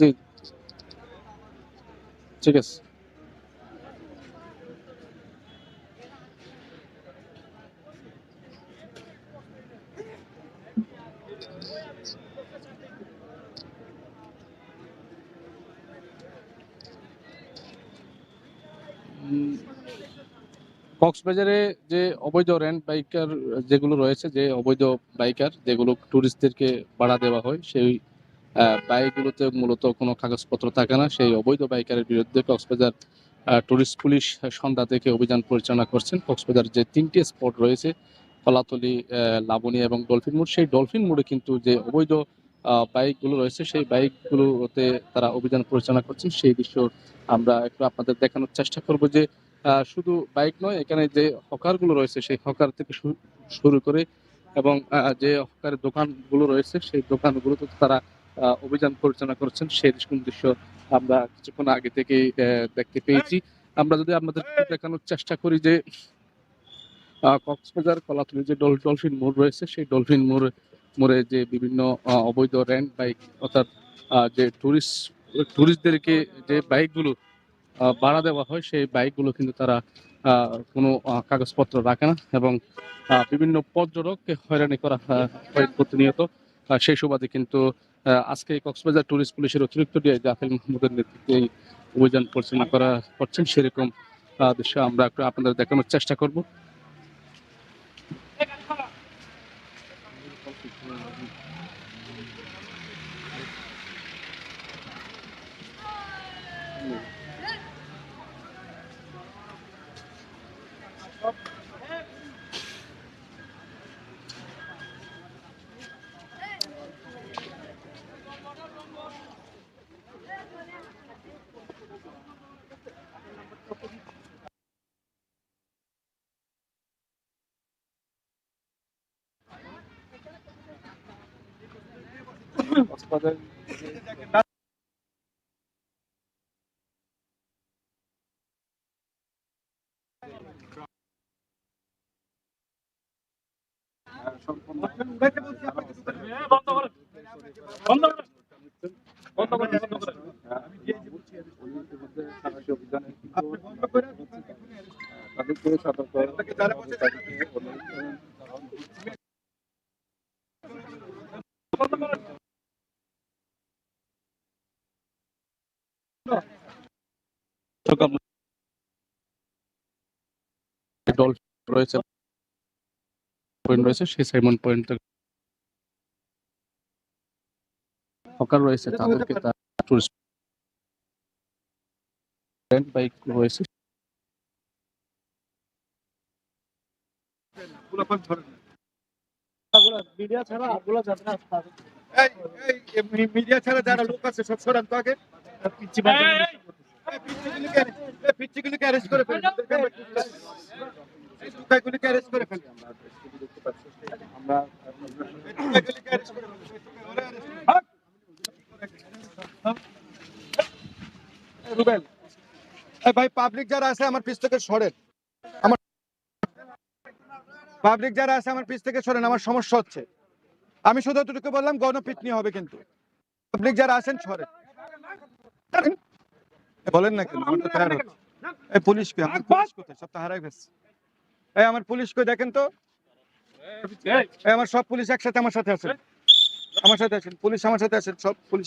জি। ঠিক আছে। কক্সবাজারে যে অবৈধ রেন্ট বাইকার যেগুলো রয়েছে, যে অবৈধ বাইকার যেগুলো ট্যুরিস্টদেরকে ভাড়া দেওয়া হয়, সেই বাইকগুলোতে মূলত কোনো কাগজপত্র থাকে না। সেই অবৈধ বাইকারের বিরুদ্ধে কক্সবাজার আহ, ট্যুরিস্ট পুলিশ সন্ধ্যা থেকে অভিযান পরিচালনা করছেন। কক্সবাজার যে তিনটি স্পট রয়েছে কলাতলি লাবণী এবং ডলফিন মোড় সেই ডলফিন মোড়ে কিন্তু যে অবৈধ বাইকগুলো রয়েছে সেই বাইকগুলোতে তারা অভিযান পরিচালনা করছেন। সেই দৃশ্য আমরা একটু আপনাদের দেখানোর চেষ্টা করব যে শুধু বাইক নয় এখানে যে হকারগুলো রয়েছে সেই হকার থেকে শুরু করে এবং যে হকারের দোকানগুলো রয়েছে সেই দোকানগুলোতে তারা অভিযান পরিচালনা করছেন সেই দৃশ্য- আমরা কিছুক্ষণ আগে আহ, দেখতে পেয়েছি। আমরা যদি আপনাদের দেখানোর চেষ্টা করি যে কক্সবাজার কলাতলি যে ডল ডলফিন মোড় রয়েছে সেই ডলফিন মোড় মোড়ে যে বিভিন্ন অবৈধ রেন্ট বাইক অর্থাৎ যে টুরিস্ট টুরিস্টদেরকে যে বাইকগুলো ভাড়া দেওয়া হয় সেই বাইকগুলো কিন্তু তারা কোনো কাগজপত্র রাখে না এবং বিভিন্ন পর্যটককে হয়রানি করা হয় প্রতিনিয়ত। সেই সুবাদে কিন্তু আজকে কক্সবাজার টুরিস্ট পুলিশের অতিরিক্ত জাফেল মাহমুদের নেতৃত্বে এই অভিযান পরিচালনা করা করছেন। সেরকম দৃশ্য আমরা একটু আপনাদের দেখানোর চেষ্টা করব। কক্সবাজার সম্পূর্ণ ইতিমধ্যে সাহায্য অভিযানে কিন্তু তাদেরকে সতর্ক তাদেরকে অনুরোধ- চট্টগ্রাম ডলফিন রয়েছে। পয়েন্ট রয়েছে সেই সাইমন পয়েন্ট হকার রয়েছে তাদেরকে তার টুরিস্ট বাইক রয়েছে। মিডিয়া ছাড়া আগুলা এই এই মিডিয়া ছাড়া যারা লোক আছে সব সরান তো আগে। পিচ্ছি বাজার এই পিচ্চিগুলিকে এই পিচ্চিগুলিকে অ্যারেস্ট করে ফেলুন। এই টুকাইগুলিকে অ্যারেস্ট করে ফেলুন। আমরা টুকাইগুলিকে অ্যারেস্ট করে ফেলুন। ওরা arrest করুন। এই রুবেল ভাই পাবলিক যারা আছে আমার পিছ থেকে সরেন। আমার পাবলিক যারা আছে আমার পিছ থেকে সরেন আমার সমস্যা হচ্ছে। আমি শুধু এতটুকু বললাম গণপিটনি হবে কিন্তু। পাবলিক যারা আছেন সরেন। বলেন না কেন? আমার তো হচ্ছে। এই পুলিশ কে আমার পুলিশ কোথায়? সব তো হারাই ফেলছে। এই আমার পুলিশ কই দেখেন তো? এই। আমার সব পুলিশ একসাথে আমার সাথে আছেন। আমার সাথে আছেন। পুলিশ আমার সাথে আছেন। সব পুলিশ।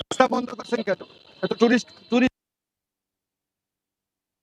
রাস্তা বন্ধ করছেন কেন? এত টুরিস্ট টুরিস্ট টাকা নিয়ে এই সবাই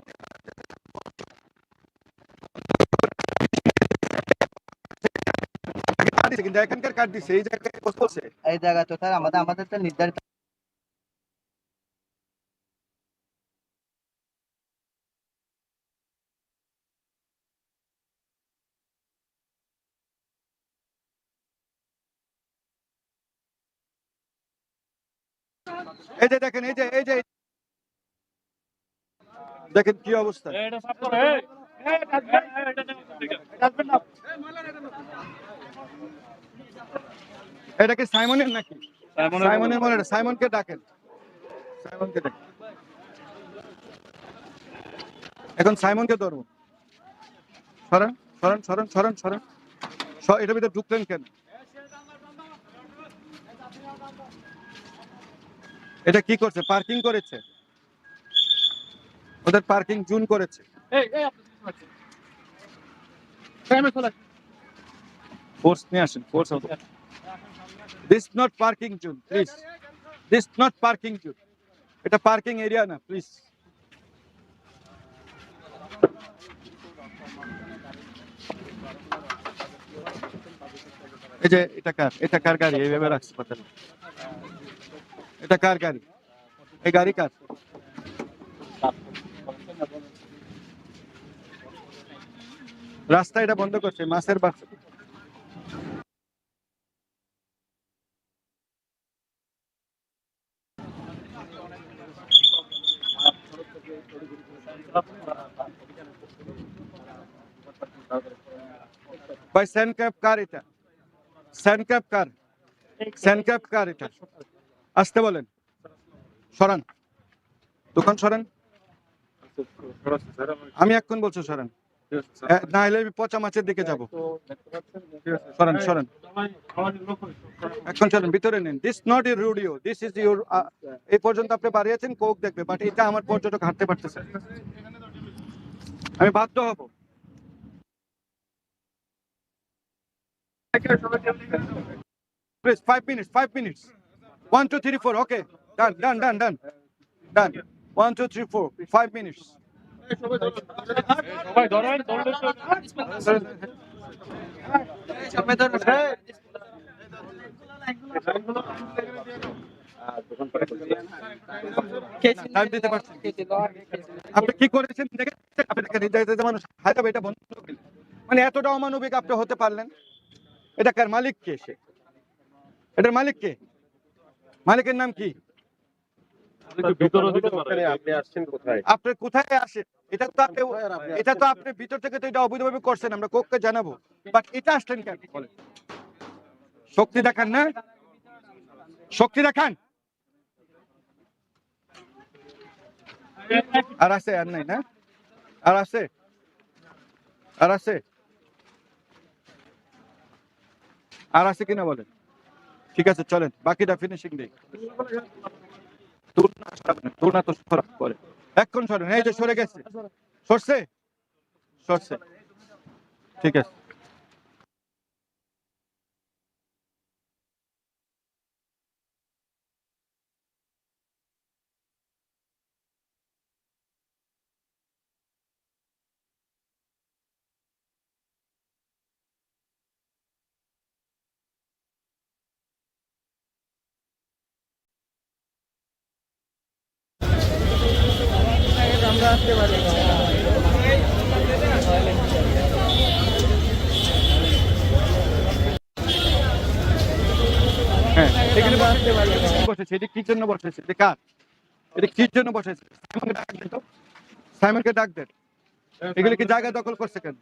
বিধায় এখানকার কার্ড দিছে এই জায়গাটা খোঁজ করছে এই জায়গা তো স্যার আমাদের আমাদের তো নির্ধারিত এই যে দেখেন এই যে এই যে দেখেন কি অবস্থা এটা সাফ করে এটা কি সাইমনের নাকি? সাইমনের মনে সাইমনকে ডাকেন। সাইমনকে ডাকেন। এখন সাইমনকে ধরবো সরেন সরেন সরেন সরেন সরেন। এটার ভিতরে ঢুকলেন কেন? এটা কি করছে? পার্কিং করেছে? ওদের পার্কিং জুন করেছে। ফোর্স নিয়ে আসেন force this not parking zone please this not parking zone এটা পার্কিং এরিয়া না প্লিজ এই যে, এটা কার? এটা কার গাড়ি? এইভাবে রাখছে পাতাল এটা কার গাড়ি? এই গাড়ি কার? রাস্তা এটা বন্ধ করছে, মাছের বাচ্চা ভাই স্যান্ডক্যাপ কার এটা? স্যান্ডক্যাপ কার? স্যান্ডক্যাপ কার এটা? আসতে বলেন। সরান। দোকান সরান। আমি এখন বলছো সরান। না হলে আমি পচা মাছের দিকে যাব সরেন সরান এখন চলেন ভিতরে নেন this not your road this is your এই পর্যন্ত আপনি বাড়িয়েছেন কোক দেখবে বাট এটা আমার পর্যটক হাঁটতে পারতেছে আমি বাধ্য হব Please, five minutes, five minutes. One, two, three, four. Okay. Done, done, done, done. Done. One, two, three, four. Five minutes. সবাই ধরেন আপনি কি করেছেন? মানুষ। হায়দ্রাবাদ এটা বন্ধ মানে এতটা অমানবিক আপনি হতে পারলেন। এটা কার মালিক কে সে? এটার মালিক কে? মালিকের নাম কি? আপনি আসছেন কোথায়? আপনার কোথায় আসে এটা তো আপনি ভিতর থেকে তো এটা অবৈধভাবে করছেন আমরা কোককে জানাব। বাট এটা কেন? শক্তি দেখান না। শক্তি দেখান। আর আছে আর নাই না? আর আছে? আর আছে? আর আছে কিনা বলেন? ঠিক আছে চলেন। বাকিটা ফিনিশিং দেই। তোর না আসবে না, তোর না তো করে। এখন সরেন এই যে সরে গেছে। সরছে? সরছে। ঠিক আছে। হ্যাঁ কি জন্য বসেছে এটা এটা জন্য বসেছে ডাক তো সাইমনকে ডাক দেন এগুলো কি দখল করছে কেন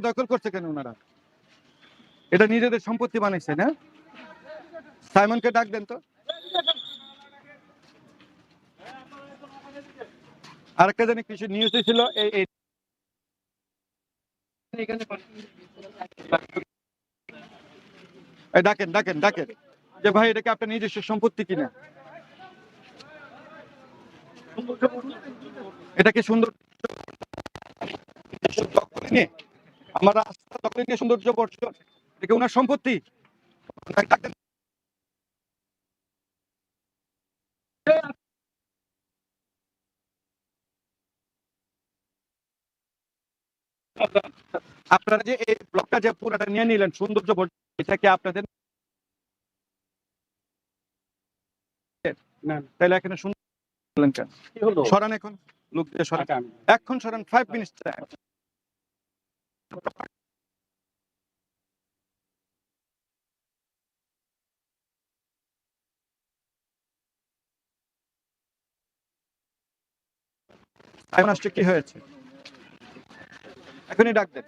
দখল করছে কেন ওনারা এটা নিজেদের সম্পত্তি বানাইছে না সাইমনকে ডাক দেন তো আরেকটা জানি কিছু নিউজ ছিল, এই ডাকেন ডাকেন ডাকেন। যে ভাই এটাকে আপনার নিজস্ব সম্পত্তি কিনা? এটা কি সুন্দর আমার রাস্তা দখলে নিয়ে সৌন্দর্য বর্ষণ এটা ওনার সম্পত্তি? ডাকেন। আপনারা যে এই ব্লকটা যে পুরাটা নিয়ে নিলেন সৌন্দর্য এটা কি আপনাদের তাহলে এখানে শুনলেন কেন সরান এখন লোক এখন সরান ফাইভ মিনিট কি হয়েছে? এখনই ডাক দেন।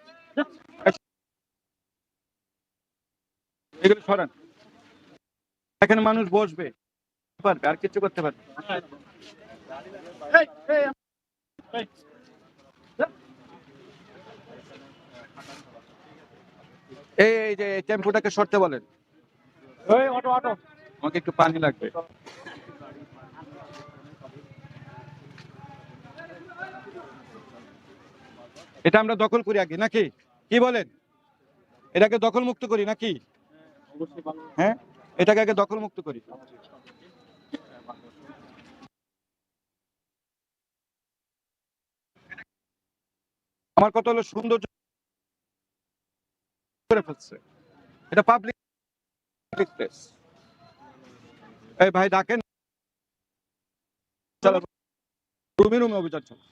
এগুলো সরান। এখানে মানুষ বসবে। পারবে আর কিছু করতে পারবে এই এই যে টেম্পুটাকে সরতে বলেন। এই অটো অটো। আমাকে একটু পানি লাগবে। এটা আমরা দখল করি আগে, নাকি? কি বলেন? এটাকে দখল মুক্ত করি নাকি? হ্যাঁ? এটাকে আগে দখল মুক্ত করি। আমার কথা হলো সুন্দর করে ফেলছে। এটা পাবলিক প্লেস এই ভাই ডাকেন। রুমে রুমে অভিযান চলো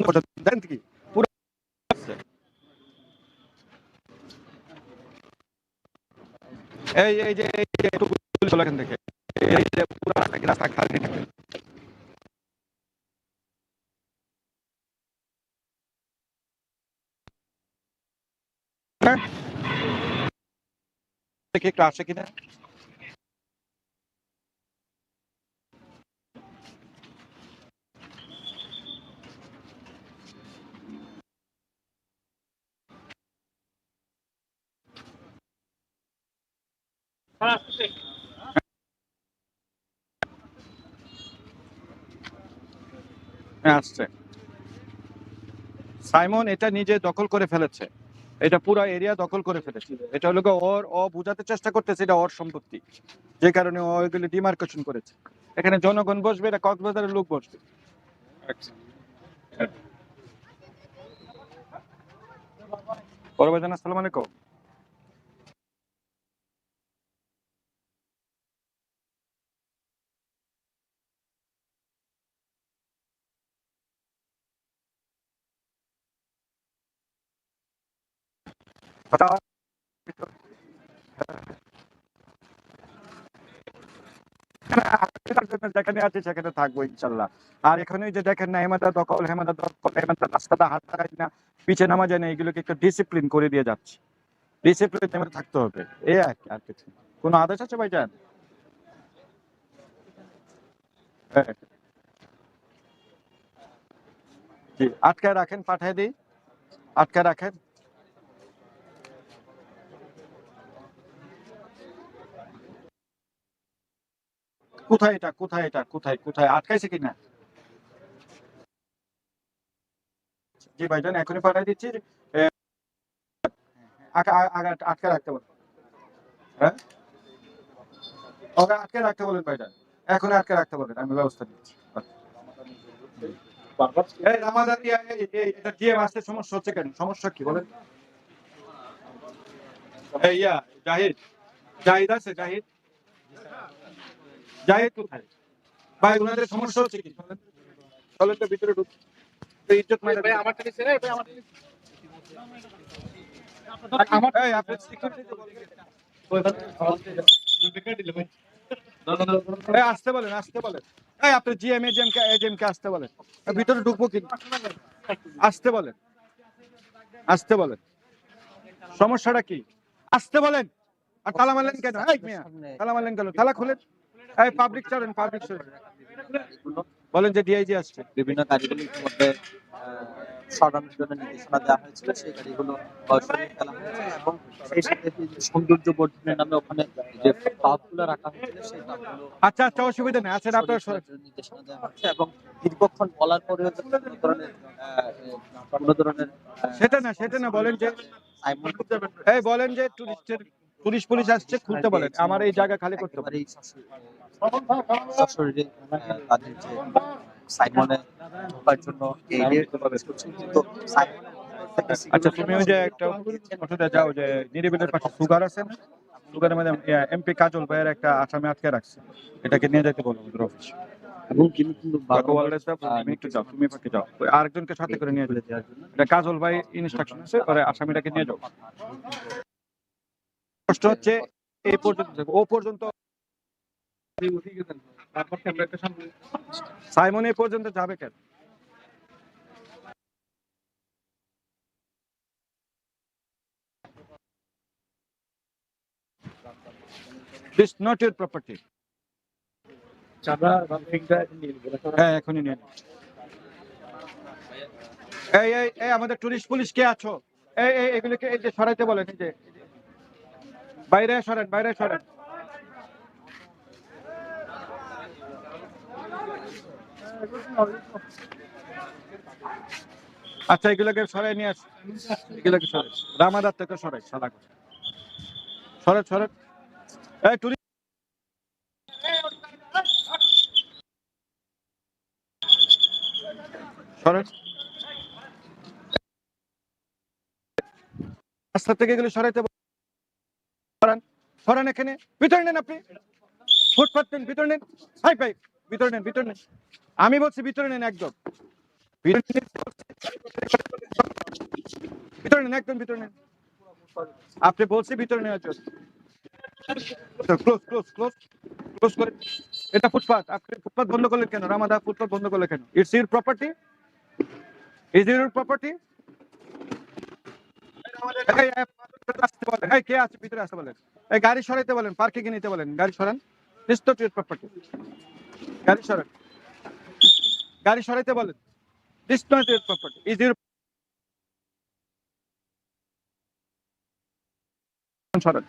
ওটা দেন কি পুরো এই এই যে যে এখান এই যে পুরো রাস্তা রাস্তা খালি থাকে। হ্যাঁ? দেখি একটু কিনা। আসছে। সাইমন এটা নিজে দখল করে ফেলেছে। এটা পুরো এরিয়া দখল করে ফেলেছে। এটা হলো ওর, ও বোঝাতে চেষ্টা করতেছে এটা ওর সম্পত্তি। যে কারণে ও এগুলো ডিমার্কেশন করেছে। এখানে জনগণ বসবে, এটা কক্সবাজারের লোক বসবে। বড় আসসালামু আলাইকুম। সেখানে থাকব ইনশাল্লাহ আর যে দেখেন না হেমাদা দখল হাত না নামা যায় না এগুলোকে একটু ডিসিপ্লিন করে দিয়ে যাচ্ছে ডিসিপ্লিন থাকতে হবে কোনো আদেশ আছে হ্যাঁ। জি আটকায় রাখেন, পাঠায় দিই আটকায় রাখেন কোথায় এটা? কোথায় এটা? কোথায়? কোথায়? আটকাইছে কিনা জি ভাইজান এখনই পাঠিয়ে দিচ্ছি। আটকে রাখতে বলেন। হ্যাঁ? ওকে, আটকে রাখতে বলেন ভাইজান এখন আটকে রাখতে বলেন, আমি ব্যবস্থা নিচ্ছি। এটা সমস্যা হচ্ছে কেন? সমস্যা কি, বলেন? ইয়া, জাহিদ। জাহিদ আছে, জাহিদ? জাহিদ কোথায় ভাই ওনাদের সমস্যা হচ্ছে কি? চলেন চলেন তো ভিতরে ঢুক। ইজ্জত মাইরা ভাই আমার টেলিছে রে ভাই আমার টেলিছে আমার এই আপনি সিকিউরিটি এই আসতে বলেন আসতে বলেন। এই আপনি জিএম এজিএম কে এজিএম কে আসতে বলেন। ভিতরে ঢুকবো কি? আসতে বলেন। আসতে বলেন। সমস্যাটা কি? আসতে বলেন। আর তালা মারলেন কেন? তালা মারলেন কেন? তালা খুলেন। এই পাবলিক ছাড়েন পাবলিক বলেন যে ডিআইজি আসছে। বিভিন্ন গাড়িগুলো ইতিমধ্যে সরানোর জন্য নির্দেশনা দেওয়া হয়েছিল সেই গাড়িগুলো সরিয়ে ফেলা হয়েছে এবং সেই সাথে সৌন্দর্য বর্ধনের নামে ওখানে যে টপগুলো রাখা হয়েছিল সেই টপগুলো আচ্ছা আচ্ছা অসুবিধা নেই। আছেন আপনার সরিয়ে ফেলার জন্য নির্দেশনা দেওয়া হচ্ছে এবং দীর্ঘক্ষণ বলার পরেও কোনো ধরনের কোনো ধরনের সেটা না সেটা না বলেন যে এই বলেন যে টুরিস্টের পুলিশ পুলিশ আসছে খুলতে বলেন আমার এই জায়গা খালি করতে একেবারেই সশরীরে- সশরীরে তাদের যে সাইমনে ঢোকার জন্য এই প্রবেশ কিন্তু আচ্ছা তুমি ওই যে একটা ওটাতে যাও যে নিরিবিলের পাশে সুগার আছে সুগারের মধ্যে এমপি কাজল ভাইয়ের একটা আসামি আটকে রাখছে। এটাকে নিয়ে যেতে বলো ওদের অফিসে আরেকজনকে সাথে করে নিয়ে যাও। এটা কাজল ভাই ইনস্ট্রাকশন আছে আসামিটাকে নিয়ে যাও। কষ্ট হচ্ছে এই পর্যন্ত ও পর্যন্ত সাইমন এই পর্যন্ত যাবে কেন? Not your property. হ্যাঁ এখনই নিয়ে এই এই এই আমাদের টুরিস্ট পুলিশ কে আছো? এই এই এগুলোকে এই যে সরাইতে বলেন এই যে। বাইরে সরেন বাইরে সরেন। আচ্ছা এগুলোকে সরাই নিয়ে আস। এগুলোকে সরাই। রামাদার থেকে সরাই সালা করে। সরেন সরেন এই টুরিস্ট সরেন রাস্তা থেকে এগুলো সরাইতে সরান সরান এখানে। ভিতরে নেন আপনি। ফুটপাত নেন, ভিতরে নেন। হাই ভাই ভিতরে নেন ভিতরে নেন। আমি বলছি ভিতরে নেন একদম। ভিতরে নেন। একদম ভিতরে নেন। আপনি বলছি ভিতরে নেওয়ার জন্য। আছে? বলেন। এই, গাড়ি সরাইতে বলেন পার্কিং এ নিতে বলেন। গাড়ি সরান। প্রপার্টি গাড়ি সরান। গাড়ি সরাইতে বলেন। This not your property is your সরান।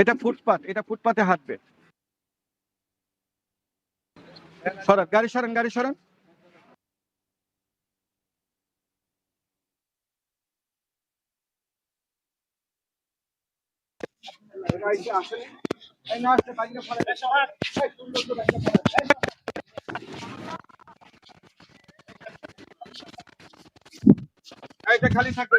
এটা ফুটপাত, এটা ফুটপাতে হাঁটবে। সরান, গাড়ি সরান গাড়ি সরান। এটা খালি থাকবে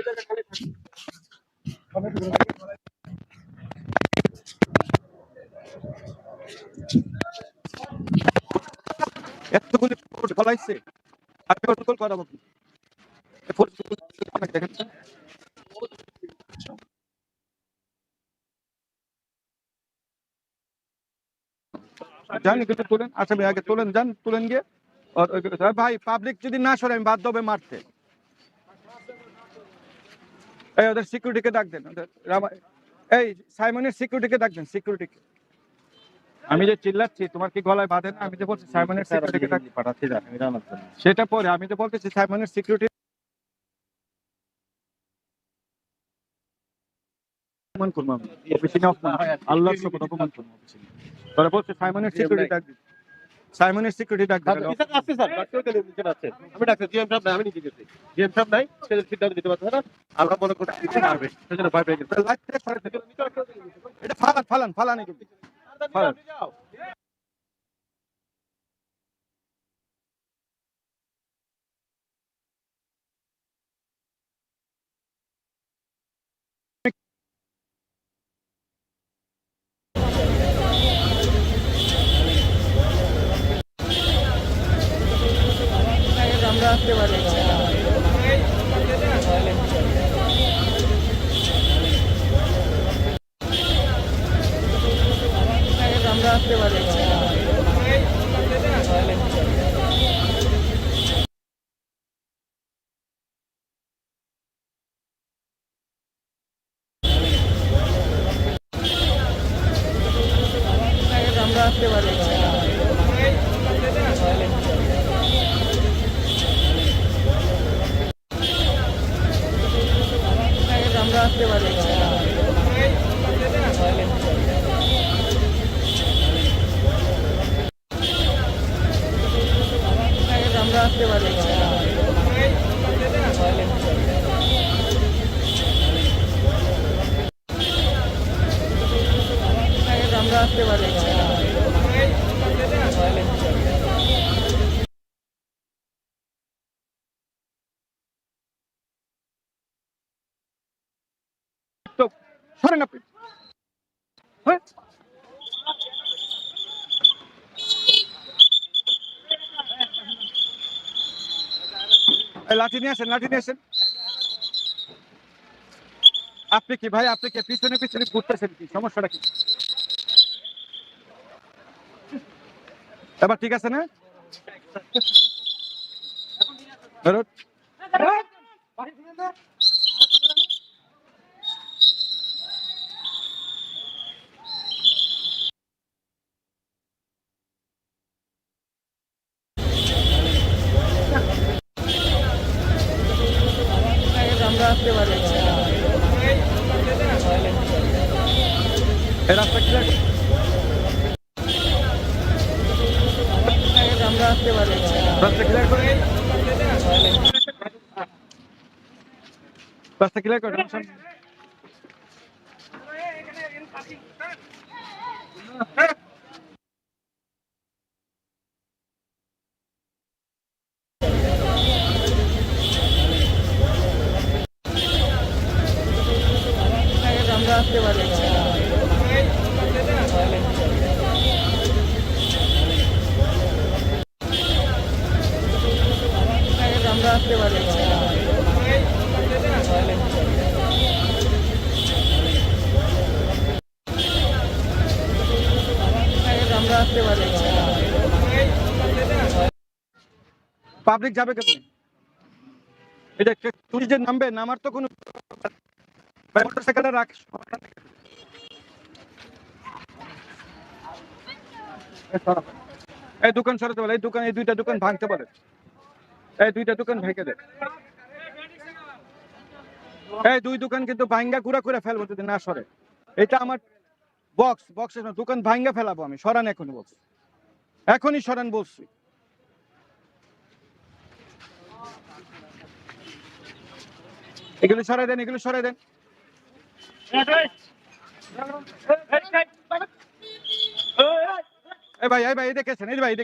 এতগুলি ফোর্স গলাইছে আমি প্রটোকল করাবো কি এই দেখেন যান তুলেন আচ্ছা আগে তুলেন যান তুলেন গিয়ে। ভাই পাবলিক যদি না সরে আমি বাধ্য হবে মারতে। এই ওদের সিকিউরিটিকে ডাক দেন ওদের এই সাইমনের সিকিউরিটিকে ডাক দেন সিকিউরিটিকে আমি যে চিল্লাচ্ছি তোমার কি গলায় বাঁধে না? আমি যে বলছি সাইমনের সিকিউরিটিকে ডাক পাঠাচ্ছি সেটা পরে আমি তো বলতেছি সাইমনের সিকিউরিটি অপমান করব আমি। অফিসে না অপমান আল্লাহর শপথ অপমান করব অফিসিনে তারা বলছে সাইমনের সিকিউরিটি ডাক সাইমনের সিকিউরিটি ডাক আছে স্যার ডাক্তার কে নিচে আছে আমি ডাক্তার জিএম সাহেব নাই আমি নিজে গেছি। জিএম সাহেব নাই সে সিদ্ধান্ত দিতে পারছে না? আমরা মনে করছি কিছু মারবে সেজন্য ভয় পেয়ে গেছে। এটা ফালান ফালান ফালান। ফালান। রাখতে পারবে আমরা রাখতে পারবে আসেন আপনি কি ভাই, আপনি কি পিছনে পিছনে ঘুরতেছেন কি? সমস্যাটা কি? ঠিক আছে না? বেরোন। এই রাস্তা clear করুন। রাস্তা ক্লিয়ার করে রাস্তা ক্লিয়ার করে পাবলিক যাবে কেমনি? এটা নামবে, নামার তো কোনো মোটরসাইকেলটা রাখ। এই দোকান সরাতে এই দোকান, এই দুইটা দোকান ভাঙতে বলে। এই দুইটা দোকান ভেঙে এই দুই দোকান কিন্তু ভাঙ্গা গুড়া করে ফেলব যদি না সরে। এটা আমার বক্স বক্সের দোকান ভাঙ্গা ফেলাবো আমি। সরান এখনই বক্স এখনই সরান বলছি। এগুলো সরাই দেন, এগুলো সরাই দেন। দেখেছেন, এই ভাই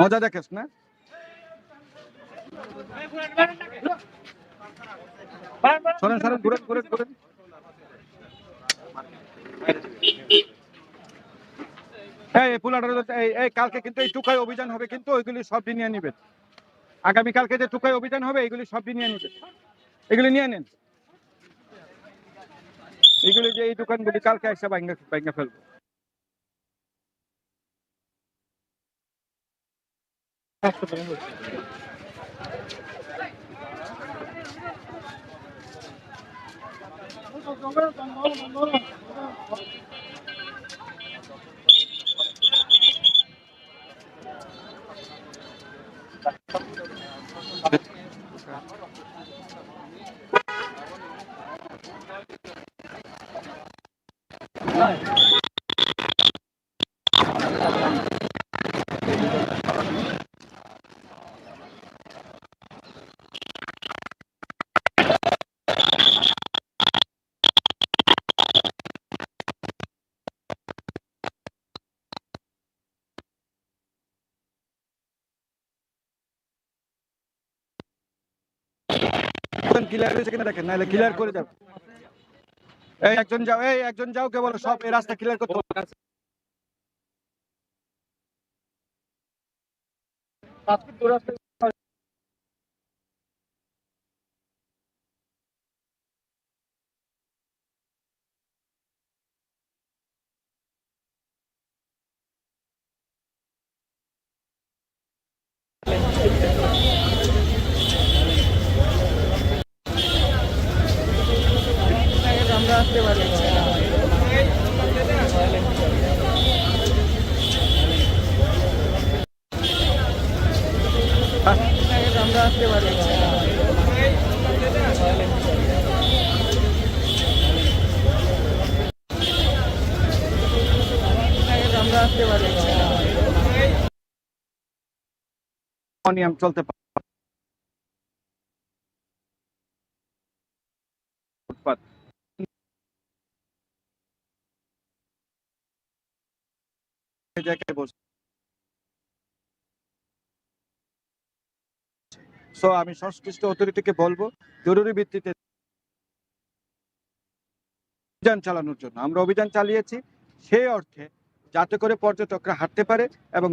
মজা না? সরেন সরেন এই এই কালকে কিন্তু এই টুকাই অভিযান হবে, কিন্তু ওইগুলি সব নিয়ে নেবেন। আগামী কালকে যে টুকাই অভিযান হবে এগুলি সব নিয়ে নেবেন এগুলি নিয়ে নেন। এগুলি যে এই দোকানগুলি কালকে এসে ভাঙ্গা ভাঙ্গা ফেলব। Thank you. ক্লিয়ার হয়েছে কিনা দেখেন, নাহলে ক্লিয়ার করে যাও এই একজন যাও, এই একজন যাও, কে বলো, সব এই রাস্তা ক্লিয়ার করতে বলো। নিয়ম চলতে। So, আমি সংশ্লিষ্ট অথরিটিকে বলব জরুরি ভিত্তিতে অভিযান চালানোর জন্য আমরা অভিযান চালিয়েছি সেই অর্থে যাতে করে পর্যটকরা হাঁটতে পারে এবং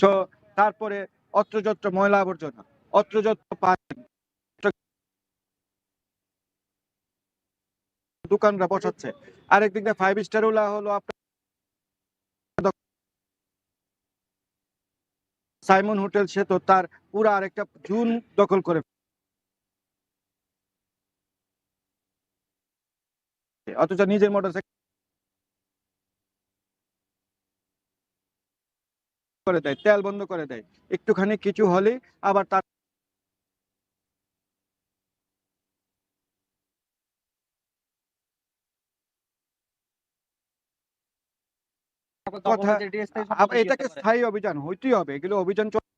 So, তারপরে অত্রযত্র ময়লা আবর্জনা অত্রযত্র পানি দোকানরা বসাচ্ছে। আরেক দিকে ফাইভ স্টার ওলা হলো সাইমন হোটেল সে তো তার পুরো আরেকটা জুন দখল করে অথচ নিজের মোটর করে দেয় তেল বন্ধ করে দেয়। একটুখানি কিছু হলে আবার তার কথা এটাকে স্থায়ী অভিযান হইতেই হবে। এগুলো অভিযান চল-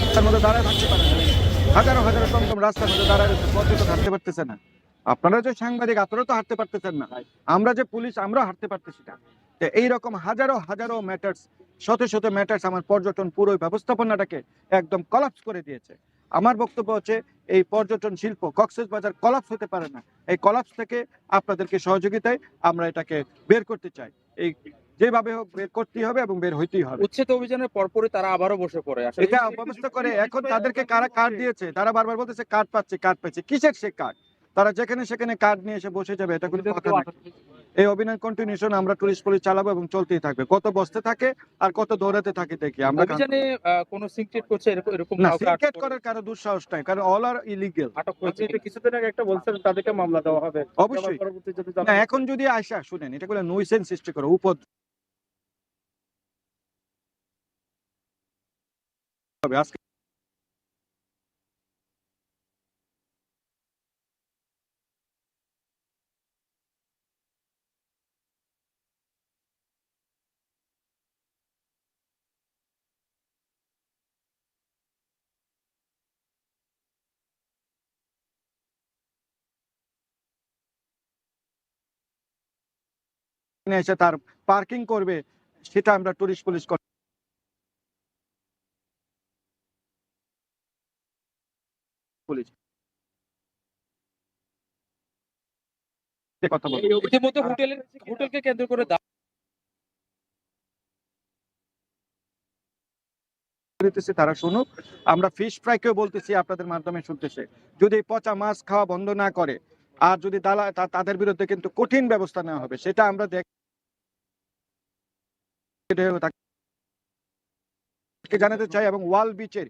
রাস্তার মধ্যে দাঁড়ায় থাকতে পারে না হাজারো হাজারো টমটম রাস্তার মধ্যে দাঁড়ায় রয়েছে পর্যটক হাঁটতে পারতেছে না আপনারা যে সাংবাদিক আপনারা তো হাঁটতে পারতেছেন না। আমরা যে পুলিশ আমরা হাঁটতে পারতেছি না। এইরকম হাজারো হাজারো ম্যাটার্স শত শত ম্যাটার্স আমার পর্যটন পুরো ব্যবস্থাপনাটাকে একদম কলাপস করে দিয়েছে। আমার বক্তব্য হচ্ছে এই পর্যটন শিল্প কক্সেস বাজার কলাপস হতে পারে না। এই কলাপস থেকে আপনাদেরকে সহযোগিতায় আমরা এটাকে বের করতে চাই। এই যেভাবে হোক বের করতেই হবে এবং বের হইতেই হবে। উচ্ছেদ অভিযানের পরপরই তারা আবারও বসে পড়ে। এটা অব্যবস্থা করে এখন তাদেরকে কারা কার্ড দিয়েছে? তারা বারবার বলতেছে কার্ড পাচ্ছে কার্ড পাচ্ছে। কিসের সে কার্ড তারা যেখানে সেখানে কার্ড নিয়ে এসে বসে যাবে এটা কোনো কথা না এই অভিনয় কন্টিনিউশন আমরা টুরিস্ট পুলিশ চালাবো এবং চলতেই থাকবে। কত বসতে থাকে আর কত দৌড়াতে থাকে দেখি আমরা আহ, সিনক্রেট করছে এরকম এরকম না আটক করার কারও দুঃসাহস নাই কারণ অল আর ইলিগেল আটক করেছে তো কিছুদিন আগে একটা বলছেন তাদেরকে মামলা দেওয়া হবে। অবশ্যই। আবার পরবর্তী যদি না এখন যদি আসা শুনেন এটা করে নুইসেন্স সৃষ্টি করে উপদ্রব। হবে। আজকে এসে তার পার্কিং করবে সেটা আমরা টুরিস্ট পুলিশ পুলিশ কথা বলব ইতিমধ্যে হোটেলের হোটেলকে কেন্দ্র করে তারা শুনুক আমরা ফিশ ফ্রাইকেও বলতেছি আপনাদের মাধ্যমে শুনতেছে। যদি পচা মাছ খাওয়া বন্ধ না করে আর যদি দালা তা- তাদের বিরুদ্ধে কিন্তু কঠিন ব্যবস্থা নেওয়া হবে সেটা আমরা দেখ তাকে জানাতে চাই এবং ওয়াল বিচের